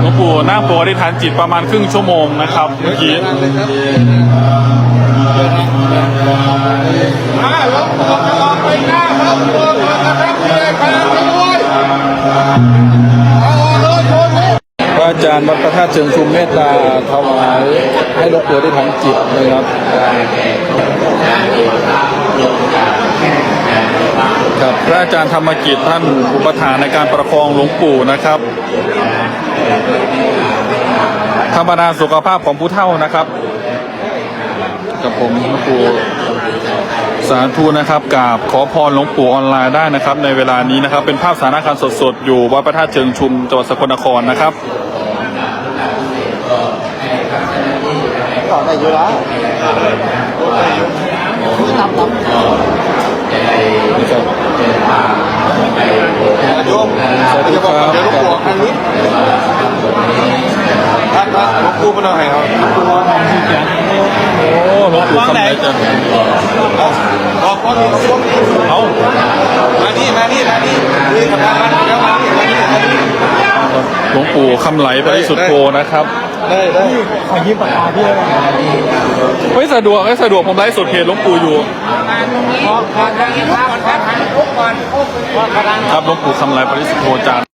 หลวงปู่นั่งปกติฐานจิตประมาณครึ่งชั่วโมงนะครับเมื่อกี้อาจะรับเพียงพลังด้วยเอาระอาจารย์วัดพระธาตุเชิงชุมเมตตาถวายให้หลวงปู่ได้ฐานจิตนะครับกับพระอาจารย์ธรรมกิจท่านอุปถาในการประคองหลวงปู่นะครับ มดาสุขภาพของผู้เฒ่านะครับ กับผมหลวงปู่สาธุนะครับกราบขอพรหลวงปู่ออนไลน์ได้นะครับ ในเวลานี้นะครับ เป็นภาพสถานการณ์สดๆ อยู่วัดพระธาตุเชิงชุมจังหวัดสกลนครนะครับต่อได้อยู่แล้วนับนับนะครับโยมสวัสดีครับเดี๋ยวหลวงปู่ทางนี้ท่าน ครับหลวงปู่มาหน่อยครับโอ้หลวงปู่คำไหนจะบอกพ่อมีช่วงนี้เอามานี่มานี่มานี่นี่กับมามาแล้วมานี่มานี่มานี่หลวงปู่คำไหลปริสุทธโธนะครับได้ได้ขอยิ้มปากกาพี่เลยเฮ้ยสะดวกเฮ้ยสะดวกผมไลฟ์สดเพจหลวงปู่อยู่ขอขอทางนี้ก่อนขอทางนี้ก่อนครับหลวงปู่คำไหลปริสุทธโธจาก